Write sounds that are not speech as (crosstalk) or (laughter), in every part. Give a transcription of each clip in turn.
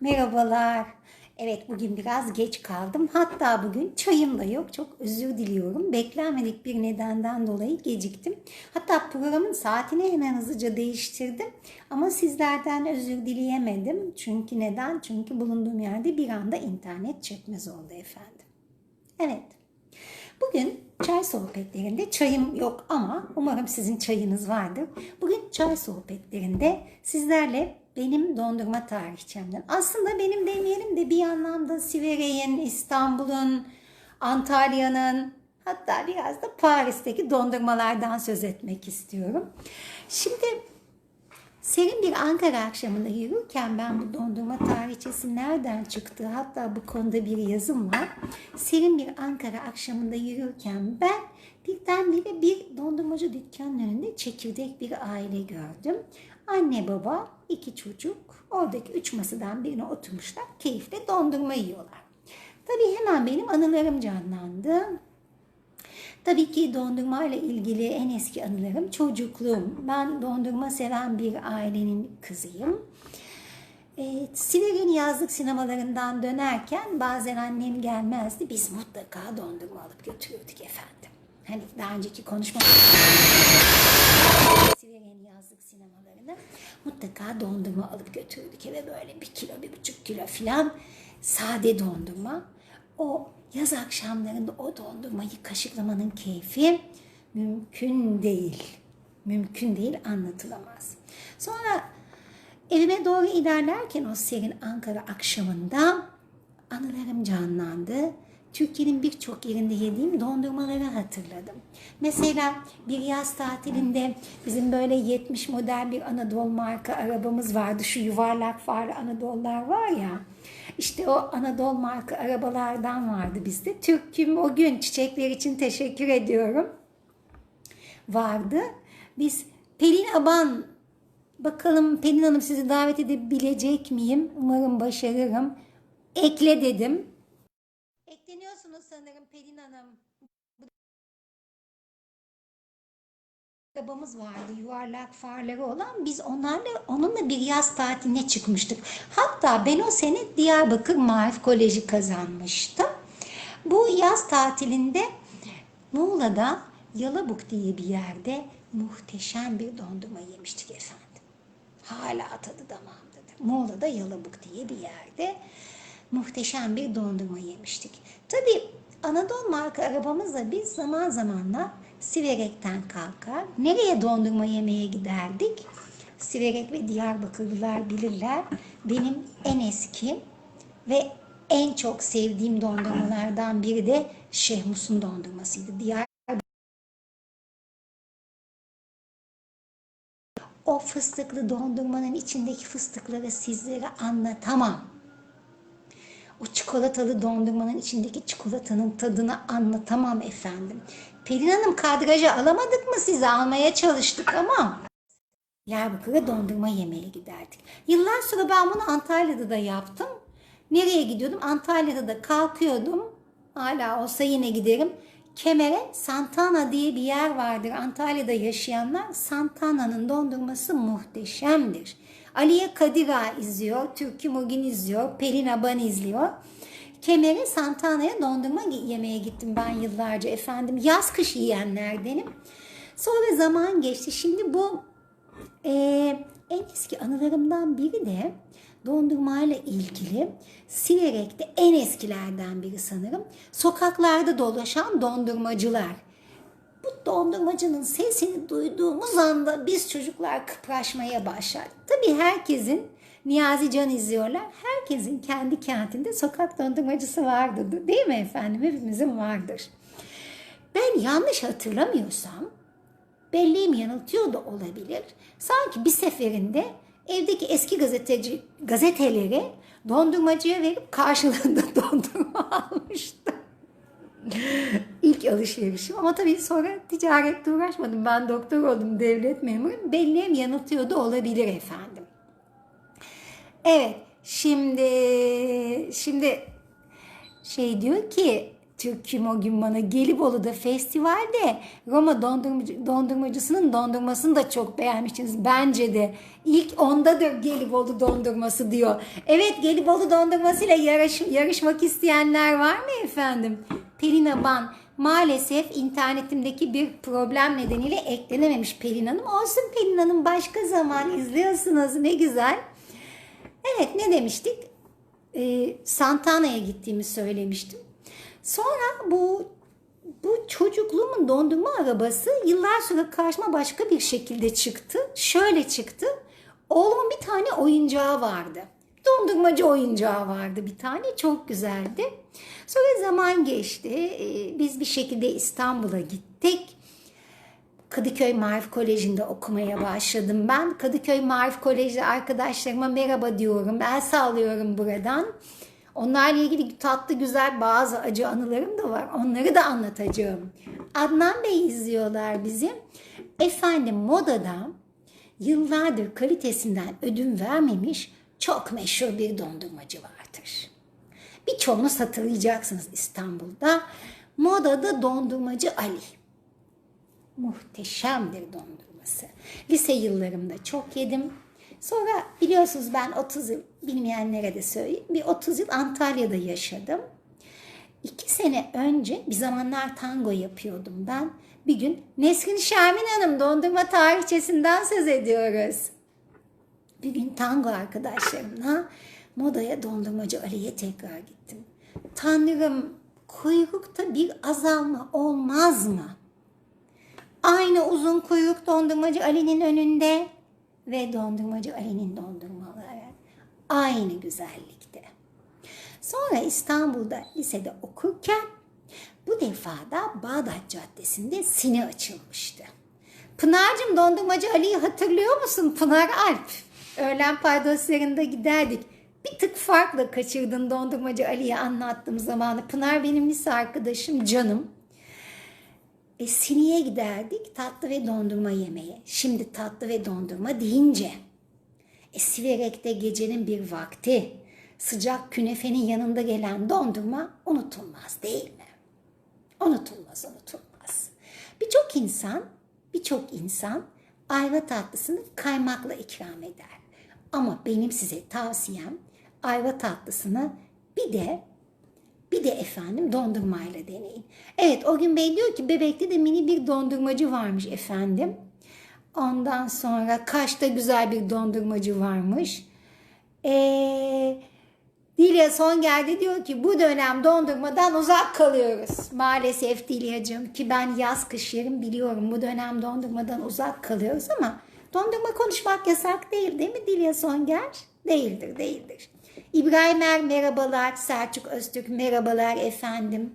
Merhabalar. Evet bugün biraz geç kaldım. Hatta bugün çayım da yok. Çok özür diliyorum. Beklenmedik bir nedenden dolayı geciktim. Hatta programın saatini hemen hızlıca değiştirdim. Ama sizlerden özür dileyemedim. Çünkü neden? Çünkü bulunduğum yerde bir anda internet çekmez oldu efendim. Evet. Bugün çay sohbetlerinde çayım yok ama umarım sizin çayınız vardır. Bugün çay sohbetlerinde sizlerle benim dondurma tarihçemden. Aslında benim demeyelim de bir anlamda Siverek'in, İstanbul'un, Antalya'nın hatta biraz da Paris'teki dondurmalardan söz etmek istiyorum. Şimdi Serin bir Ankara akşamında yürürken ben bu dondurma tarihçesi nereden çıktı hatta bu konuda bir yazım var. Serin bir Ankara akşamında yürürken ben birdenbire bir dondurmacı dükkanının önünde çekirdek bir aile gördüm. Anne baba iki çocuk oradaki üç masadan birine oturmuşlar keyifle dondurma yiyorlar. Tabii hemen benim anılarım canlandı. Tabii ki dondurma ile ilgili en eski anılarım çocukluğum. Ben dondurma seven bir ailenin kızıyım. E, Siverek'in yazlık sinemalarından dönerken bazen annem gelmezdi. Biz mutlaka dondurma alıp götürürdük efendim. Hani daha önceki konuşma Siverek'in yazlık sinemalarına mutlaka dondurma alıp götürürdük eve böyle bir kilo, bir buçuk kilo filan sade dondurma. O yaz akşamlarında o dondurmayı kaşıklamanın keyfi mümkün değil. Mümkün değil anlatılamaz. Sonra evime doğru ilerlerken o serin Ankara akşamında anılarım canlandı. Türkiye'nin birçok yerinde yediğim dondurmaları hatırladım. Mesela bir yaz tatilinde bizim böyle 70 model bir Anadolu marka arabamız vardı. Şu yuvarlak farlı Anadolu'lar var ya. İşte o Anadolu marka arabalardan vardı bizde. Türk'üm o gün çiçekler için teşekkür ediyorum. Vardı. Biz Pelin Aban bakalım Pelin Hanım sizi davet edebilecek miyim? Umarım başarırım. Ekle dedim. Ekleniyorsunuz sanırım Pelin Hanım. arabamız vardı yuvarlak farları olan biz onlarla onunla bir yaz tatiline çıkmıştık. Hatta ben o sene Diyarbakır Marif Koleji kazanmıştım. Bu yaz tatilinde Muğla'da Yalabuk diye bir yerde muhteşem bir dondurma yemiştik efendim. Hala tadı damağımdadır. Muğla'da Yalabuk diye bir yerde muhteşem bir dondurma yemiştik. Tabii Anadolu marka arabamızla biz zaman zamanla Siverek'ten kalkar. Nereye dondurma yemeye giderdik? Siverek ve Diyarbakırlılar bilirler. Benim en eski ve en çok sevdiğim dondurmalardan biri de Şehmus'un dondurmasıydı. Diyar o fıstıklı dondurmanın içindeki fıstıkları sizlere anlatamam. O çikolatalı dondurmanın içindeki çikolatanın tadını anlatamam efendim. Pelin Hanım kadrajı alamadık mı size? Almaya çalıştık ama. Diyarbakır'a dondurma yemeye giderdik. Yıllar sonra ben bunu Antalya'da da yaptım. Nereye gidiyordum? Antalya'da da kalkıyordum. Hala olsa yine giderim. Kemer'e Santana diye bir yer vardır. Antalya'da yaşayanlar Santana'nın dondurması muhteşemdir. Aliye Kadira izliyor, Türkü Mugin izliyor, Pelin Aban izliyor. Kemer'e Santana'ya dondurma yemeye gittim ben yıllarca efendim. Yaz kış yiyenlerdenim. Sonra zaman geçti. Şimdi bu e, en eski anılarımdan biri de dondurmayla ilgili Siverek'te en eskilerden biri sanırım. Sokaklarda dolaşan dondurmacılar. Bu dondurmacının sesini duyduğumuz anda biz çocuklar kıpraşmaya başlar. Tabii herkesin Niyazi Can izliyorlar. Herkesin kendi kentinde sokak dondurmacısı vardır. Değil mi efendim? Hepimizin vardır. Ben yanlış hatırlamıyorsam belleğim yanıltıyor da olabilir. Sanki bir seferinde evdeki eski gazeteci gazeteleri dondurmacıya verip karşılığında (laughs) dondurma almıştım. İlk alışverişim ama tabii sonra ticaretle uğraşmadım. Ben doktor oldum, devlet memuruyum. Belleğim yanıltıyor da olabilir efendim. Evet, şimdi şimdi şey diyor ki türküm o gün bana Gelibolu'da festivalde Roma dondurmacı, dondurmacısının dondurmasını da çok beğenmişsiniz. Bence de ilk ondadır Gelibolu dondurması diyor. Evet Gelibolu dondurmasıyla yarış, yarışmak isteyenler var mı efendim? Pelin Aban maalesef internetimdeki bir problem nedeniyle eklenememiş Pelin Hanım. Olsun Pelin Hanım başka zaman izliyorsunuz ne güzel. Evet ne demiştik? Ee, Santana'ya gittiğimi söylemiştim. Sonra bu bu çocukluğumun dondurma arabası yıllar sonra karşıma başka bir şekilde çıktı. Şöyle çıktı. Oğlumun bir tane oyuncağı vardı. Dondurmacı oyuncağı vardı bir tane. Çok güzeldi. Sonra zaman geçti. Ee, Biz bir şekilde İstanbul'a gittik. Kadıköy Marif Koleji'nde okumaya başladım ben. Kadıköy Marif Koleji arkadaşlarıma merhaba diyorum. El sağlıyorum buradan. Onlarla ilgili tatlı güzel bazı acı anılarım da var. Onları da anlatacağım. Adnan Bey izliyorlar bizi. Efendim modada yıllardır kalitesinden ödün vermemiş çok meşhur bir dondurmacı vardır. Birçoğunuz hatırlayacaksınız İstanbul'da. Modada dondurmacı Ali muhteşemdir dondurması. Lise yıllarımda çok yedim. Sonra biliyorsunuz ben 30 yıl, bilmeyenlere de söyleyeyim, bir 30 yıl Antalya'da yaşadım. İki sene önce bir zamanlar tango yapıyordum ben. Bir gün Nesrin Şermin Hanım dondurma tarihçesinden söz ediyoruz. Bir gün tango arkadaşlarımla modaya dondurmacı Ali'ye tekrar gittim. Tanrım kuyrukta bir azalma olmaz mı? Aynı uzun kuyruk dondurmacı Ali'nin önünde ve dondurmacı Ali'nin dondurmaları aynı güzellikte. Sonra İstanbul'da lisede okurken bu defa da Bağdat Caddesi'nde sine açılmıştı. Pınar'cığım dondurmacı Ali'yi hatırlıyor musun? Pınar Alp. Öğlen paydoslarında giderdik. Bir tık farklı kaçırdın dondurmacı Ali'ye anlattığım zamanı. Pınar benim lise arkadaşım, canım. E, Sini'ye giderdik tatlı ve dondurma yemeye. Şimdi tatlı ve dondurma deyince. E, Siverek'te gecenin bir vakti sıcak künefenin yanında gelen dondurma unutulmaz değil mi? Unutulmaz, unutulmaz. Birçok insan, birçok insan ayva tatlısını kaymakla ikram eder. Ama benim size tavsiyem ayva tatlısını bir de bir de efendim dondurmayla deneyin. Evet o gün bey diyor ki bebekte de mini bir dondurmacı varmış efendim. Ondan sonra Kaş'ta güzel bir dondurmacı varmış. Eee Dilya son geldi diyor ki bu dönem dondurmadan uzak kalıyoruz. Maalesef Dilya'cığım ki ben yaz kış yerim biliyorum bu dönem dondurmadan uzak kalıyoruz ama dondurma konuşmak yasak değil değil mi Dilya Songer? Değildir değildir. İbrahim Er merhabalar, Selçuk Öztürk merhabalar efendim.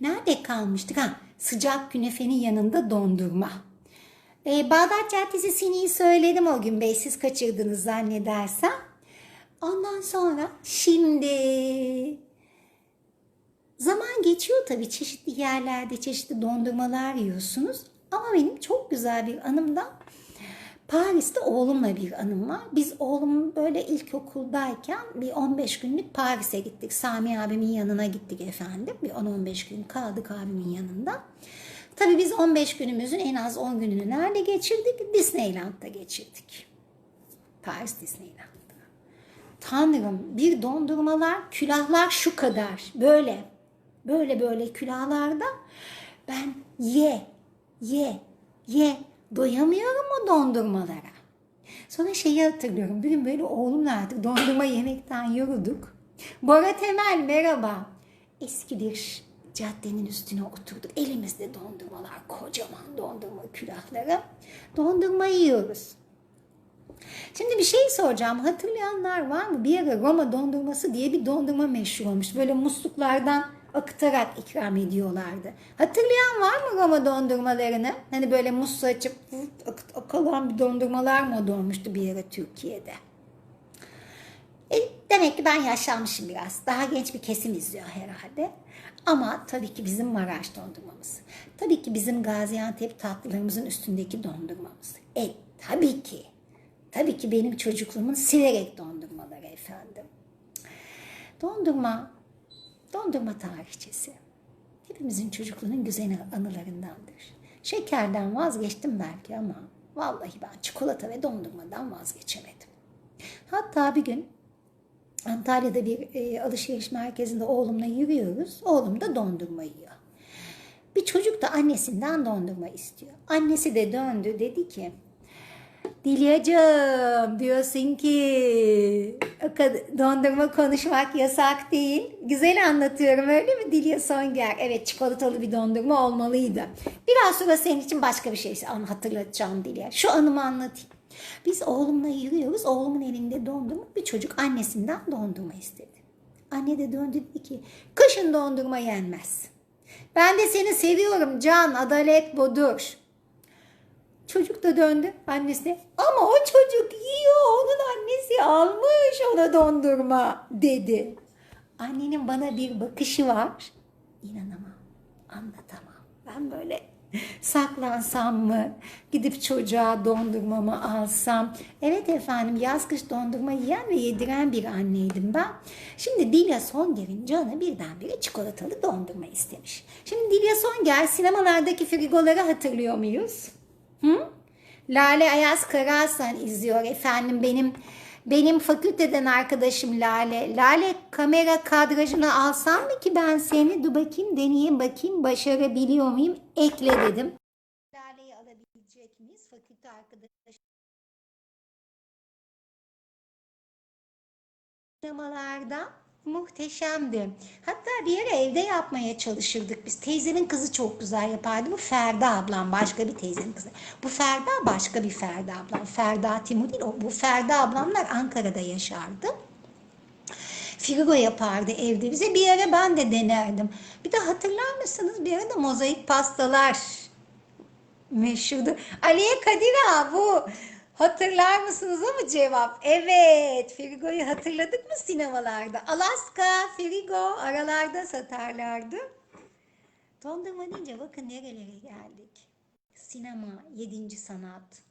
Nerede kalmıştık? Ha, sıcak künefenin yanında dondurma. Ee, Bağdat Caddesi Sini'yi söyledim o gün bey siz kaçırdınız zannedersem. Ondan sonra şimdi zaman geçiyor tabii çeşitli yerlerde çeşitli dondurmalar yiyorsunuz. Ama benim çok güzel bir anımdan Paris'te oğlumla bir anım var. Biz oğlum böyle ilkokuldayken bir 15 günlük Paris'e gittik. Sami abimin yanına gittik efendim. Bir 10-15 gün kaldık abimin yanında. Tabii biz 15 günümüzün en az 10 gününü nerede geçirdik? Disneyland'da geçirdik. Paris Disneyland'da. Tanrım bir dondurmalar, külahlar şu kadar. Böyle, böyle böyle külahlarda ben ye, ye, ye doyamıyorum o dondurmalara. Sonra şeyi hatırlıyorum. Bir gün böyle oğlumla artık dondurma yemekten yorulduk. Bora Temel merhaba. Eski bir caddenin üstüne oturduk. Elimizde dondurmalar, kocaman dondurma külahları. Dondurma yiyoruz. Şimdi bir şey soracağım. Hatırlayanlar var mı? Bir ara Roma dondurması diye bir dondurma meşhur olmuş. Böyle musluklardan akıtarak ikram ediyorlardı. Hatırlayan var mı Roma dondurmalarını? Hani böyle muslu açıp akıt, akalan bir dondurmalar mı olmuştu bir yere Türkiye'de? E, demek ki ben yaşlanmışım biraz. Daha genç bir kesim izliyor herhalde. Ama tabii ki bizim Maraş dondurmamız. Tabii ki bizim Gaziantep tatlılarımızın üstündeki dondurmamız. E tabii ki. Tabii ki benim çocukluğumun silerek dondurmaları efendim. Dondurma Dondurma tarihçesi. Hepimizin çocukluğunun güzel anılarındandır. Şekerden vazgeçtim belki ama vallahi ben çikolata ve dondurmadan vazgeçemedim. Hatta bir gün Antalya'da bir e, alışveriş merkezinde oğlumla yürüyoruz. Oğlum da dondurma yiyor. Bir çocuk da annesinden dondurma istiyor. Annesi de döndü dedi ki Dilyacığım diyorsun ki dondurma konuşmak yasak değil. Güzel anlatıyorum öyle mi Dilya Songer? Evet çikolatalı bir dondurma olmalıydı. Biraz sonra senin için başka bir şey an- hatırlatacağım Dilya. Şu anımı anlatayım. Biz oğlumla yürüyoruz. Oğlumun elinde dondurma. Bir çocuk annesinden dondurma istedi. Anne de döndü dedi ki kışın dondurma yenmez. Ben de seni seviyorum Can. Adalet budur. Çocuk da döndü annesine. Ama o çocuk yiyor. Onun annesi almış ona dondurma dedi. Annenin bana bir bakışı var. İnanamam. Anlatamam. Ben böyle saklansam mı? Gidip çocuğa dondurmamı alsam. Evet efendim yaz kış dondurma yiyen ve yediren bir anneydim ben. Şimdi Dilya Songer'in canı birdenbire çikolatalı dondurma istemiş. Şimdi Dilya Songer sinemalardaki frigoları hatırlıyor muyuz? Hı? Lale Ayaz Karahasan izliyor efendim benim benim fakülteden arkadaşım Lale. Lale kamera kadrajını alsam mı ki ben seni? Dur bakayım deneyeyim bakayım başarabiliyor muyum? Ekle dedim. Lale'yi alabilecek miyiz? Fakülte arkadaş. Sinemalarda muhteşemdi. Hatta bir ara evde yapmaya çalışırdık biz. Teyzemin kızı çok güzel yapardı. Bu Ferda ablam başka bir teyzenin kızı. Bu Ferda başka bir Ferda ablam. Ferda Timur değil. O, bu Ferda ablamlar Ankara'da yaşardı. Frigo yapardı evde bize. Bir ara ben de denerdim. Bir de hatırlar mısınız? Bir ara mozaik pastalar meşhurdu. Aliye Kadir bu. Hatırlar mısınız ama cevap? Evet. Frigo'yu hatırladık mı sinemalarda? Alaska, Frigo aralarda satarlardı. Dondurma deyince bakın nerelere geldik. Sinema, yedinci sanat,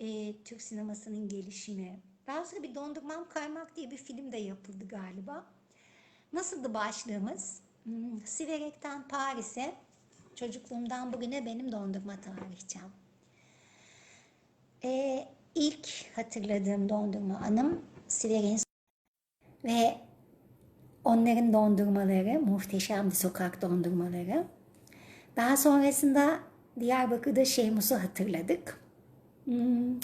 e, Türk sinemasının gelişimi. Daha sonra bir Dondurmam Kaymak diye bir film de yapıldı galiba. Nasıldı başlığımız? Hmm, Siverek'ten Paris'e, çocukluğumdan bugüne benim dondurma tarihçem. Ee, ilk hatırladığım dondurma anım Siverek'in ve onların dondurmaları muhteşemdi sokak dondurmaları. Daha sonrasında Diyarbakır'da Şeymus'u hatırladık. Hmm,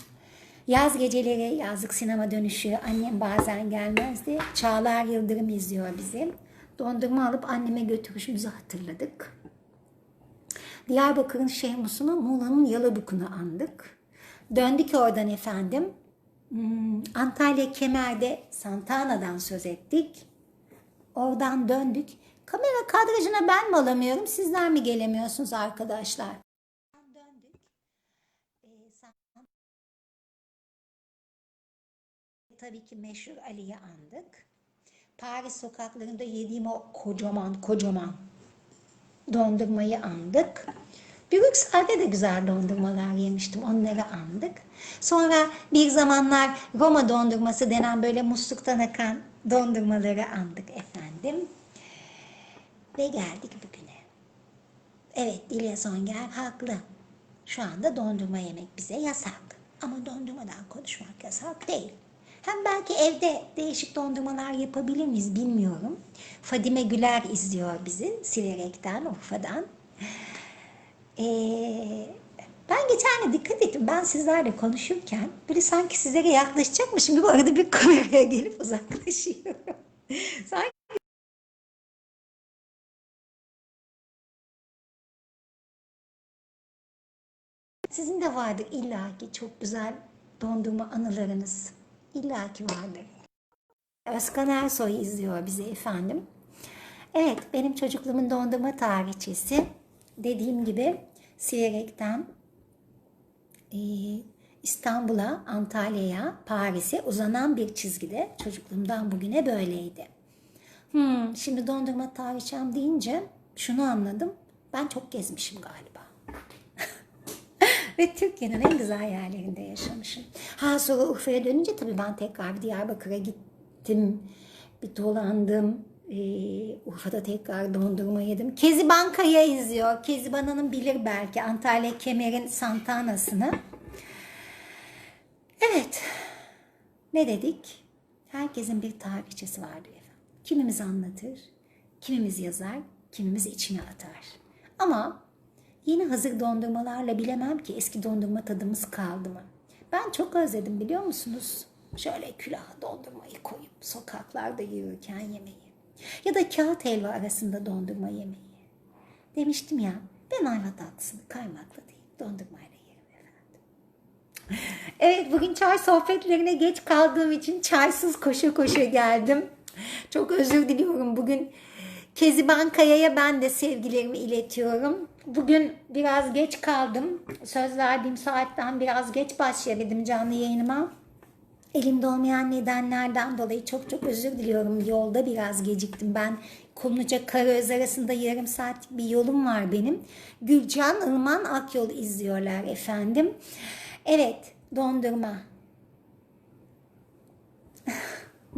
Yaz geceleri yazlık sinema dönüşü annem bazen gelmezdi. Çağlar Yıldırım izliyor bizi. Dondurma alıp anneme götürüşümüzü hatırladık. Diyarbakır'ın Şeymus'unu, Muğla'nın Yalabuk'unu andık. Döndük oradan efendim. Hmm, Antalya Kemer'de Santana'dan söz ettik. Oradan döndük. Kamera kadrajına ben mi alamıyorum, sizler mi gelemiyorsunuz arkadaşlar? Ee, tabii ki meşhur Ali'yi andık. Paris sokaklarında yediğim o kocaman kocaman dondurmayı andık. Brüksel'de de güzel dondurmalar yemiştim. Onları andık. Sonra bir zamanlar Roma dondurması denen böyle musluktan akan dondurmaları andık efendim. Ve geldik bugüne. Evet Dilya Songer haklı. Şu anda dondurma yemek bize yasak. Ama dondurmadan konuşmak yasak değil. Hem belki evde değişik dondurmalar yapabilir miyiz bilmiyorum. Fadime Güler izliyor bizi Siverek'ten, Urfa'dan. Ee, ben geçen gün dikkat ettim. Ben sizlerle konuşurken böyle sanki sizlere yaklaşacakmışım gibi arada bir kameraya gelip uzaklaşıyorum. (laughs) sanki Sizin de vardır illaki çok güzel dondurma anılarınız. İllaki vardır. Özkan Ersoy izliyor bizi efendim. Evet, benim çocukluğumun dondurma tarihçesi. Dediğim gibi Siverek'ten e, İstanbul'a, Antalya'ya, Paris'e uzanan bir çizgide çocukluğumdan bugüne böyleydi. Hmm, şimdi dondurma tarihçem deyince şunu anladım. Ben çok gezmişim galiba. (laughs) Ve Türkiye'nin en güzel yerlerinde yaşamışım. Ha sonra Urfa'ya dönünce tabii ben tekrar Diyarbakır'a gittim. Bir dolandım. Ee, Urfa'da tekrar dondurma yedim. Keziban Kaya izliyor. Keziban Hanım bilir belki Antalya Kemer'in Santana'sını. Evet. Ne dedik? Herkesin bir tarihçesi vardır efendim. Kimimiz anlatır, kimimiz yazar, kimimiz içine atar. Ama yeni hazır dondurmalarla bilemem ki eski dondurma tadımız kaldı mı? Ben çok özledim biliyor musunuz? Şöyle külaha dondurmayı koyup sokaklarda yürürken yemeği. Ya da kağıt helva arasında dondurma yemeği. Demiştim ya ben ayva tatlısını kaymakla değil dondurmayla yerim efendim. Evet bugün çay sohbetlerine geç kaldığım için çaysız koşa koşa geldim. Çok özür diliyorum. Bugün Keziban Kaya'ya ben de sevgilerimi iletiyorum. Bugün biraz geç kaldım. Söz verdiğim saatten biraz geç başlayabildim canlı yayınıma. Elimde olmayan nedenlerden dolayı çok çok özür diliyorum. Yolda biraz geciktim. Ben Konuca Karaöz arasında yarım saatlik bir yolum var benim. Gülcan Ilman Akyol izliyorlar efendim. Evet dondurma. (laughs)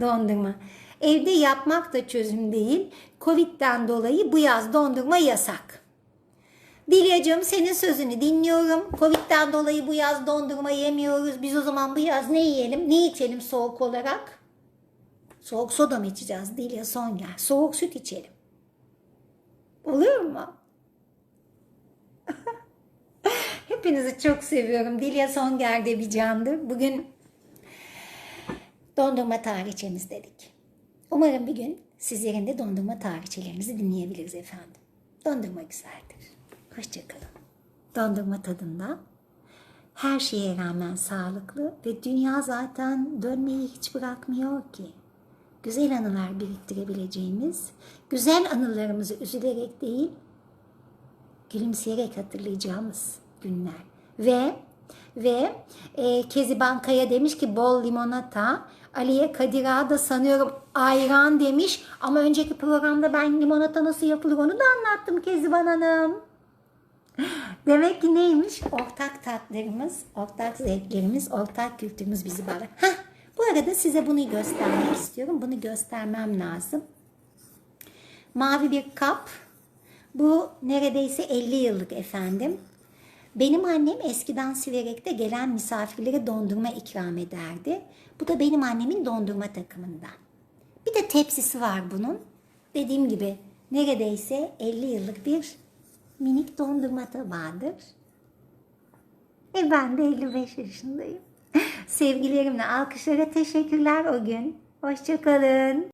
dondurma. Evde yapmak da çözüm değil. Covid'den dolayı bu yaz dondurma yasak. Dilyacığım senin sözünü dinliyorum. Covid'den dolayı bu yaz dondurma yemiyoruz. Biz o zaman bu yaz ne yiyelim? Ne içelim soğuk olarak? Soğuk soda mı içeceğiz? Dilya son gel. Soğuk süt içelim. Olur mu? (laughs) Hepinizi çok seviyorum. Dilya Songer de bir candır. Bugün dondurma tarihçemiz dedik. Umarım bir gün sizlerin de dondurma tarihçelerinizi dinleyebiliriz efendim. Dondurma güzeldir. Hoşçakalın. Dondurma tadında her şeye rağmen sağlıklı ve dünya zaten dönmeyi hiç bırakmıyor ki. Güzel anılar biriktirebileceğimiz, güzel anılarımızı üzülerek değil, gülümseyerek hatırlayacağımız günler. Ve ve e, Keziban Kaya demiş ki bol limonata. Aliye Kadir Ağa da sanıyorum ayran demiş. Ama önceki programda ben limonata nasıl yapılır onu da anlattım Keziban Hanım. Demek ki neymiş? Ortak tatlarımız, ortak zevklerimiz, ortak kültürümüz bizi bağlar. Heh, bu arada size bunu göstermek istiyorum. Bunu göstermem lazım. Mavi bir kap. Bu neredeyse 50 yıllık efendim. Benim annem eskiden Siverek'te gelen misafirlere dondurma ikram ederdi. Bu da benim annemin dondurma takımından. Bir de tepsisi var bunun. Dediğim gibi neredeyse 50 yıllık bir minik dondurma tabağıdır. E ben de 55 yaşındayım. (laughs) Sevgilerimle alkışlara teşekkürler o gün. Hoşçakalın.